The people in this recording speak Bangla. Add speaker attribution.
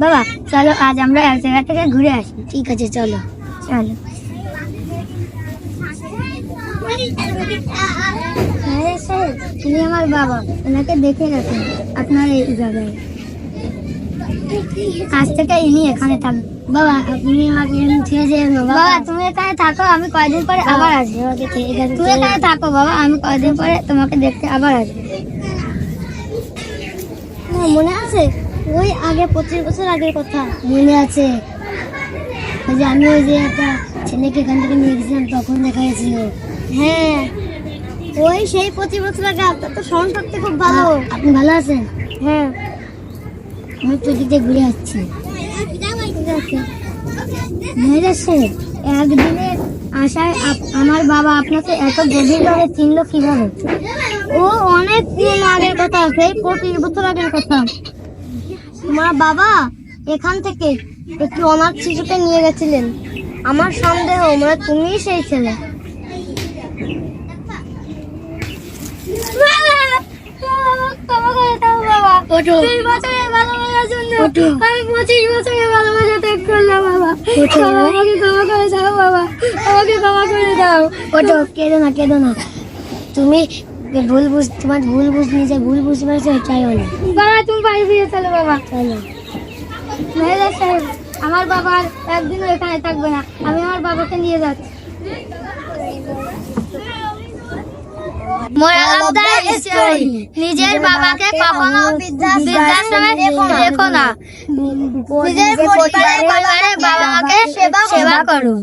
Speaker 1: বাবা চলো আজ আমরা এক জায়গা থেকে ঘুরে আসি।
Speaker 2: ঠিক আছে চলো।
Speaker 1: চলো। হ্যাঁ স্যার তিনি আমার বাবা ওনাকে দেখে রাখুন আপনার এই জায়গায়। আজ থেকে ইনি এখানে থাকবেন
Speaker 2: বাবা আপনি আমাকে ছেড়ে যেন
Speaker 1: বাবা। তুমি এখানে থাকো আমি কয়দিন পরে আবার আসব। তুমি এখানে থাকো বাবা আমি কয়দিন পরে তোমাকে দেখতে আবার আসব।
Speaker 2: মনে আছে? ওই আগে পঁচিশ বছর আগের কথা মনে আছে। ওই যে আমি ওই যে একটা ছেলেকে এখান থেকে নিয়ে গেছিলাম তখন দেখা গেছিল। হ্যাঁ ওই সেই পঁচিশ বছর আগে আপনার তো স্মরণ শক্তি খুব ভালো। আপনি ভালো আছেন? হ্যাঁ। আমি তো দিকে ঘুরে আসছি।
Speaker 1: মেরেছে একদিনে আসায় আমার বাবা আপনাকে এত গভীরভাবে চিনলো কীভাবে?
Speaker 2: ও অনেক দিন আগের কথা সেই পঁচিশ বছর আগের কথা। তোমার বাবা এখান থেকে একটি অনাথ শিশুকে নিয়ে গেছিলেন। আমার সন্দেহ মানে তুমিই সেই ছেলে।
Speaker 1: আমি পঁচিশ বছরের ভালোবাসা ত্যাগ করলাম বাবা।
Speaker 2: ওঠো।
Speaker 1: আমাকে ক্ষমা করে দাও বাবা। আমাকে ক্ষমা করে দাও।
Speaker 2: ওটো কেঁদো না কেঁদো না। তুমি ভুল বুঝ তোমার ভুল বুঝ নিজে ভুল বুঝতে পারছ চাইও না।
Speaker 1: বাবা তুমি বাড়ি ফিরে চলো বাবা।
Speaker 2: চলো।
Speaker 1: সাহেব আমার বাবা আর একদিনও এখানে থাকবে না। আমি আমার বাবাকে নিয়ে যাচ্ছি। নিজের বাবাকে কখনো বৃদ্ধাশ্রমে রেখো না। নিজের পরিবারের বাবা মাকে সেবা করুন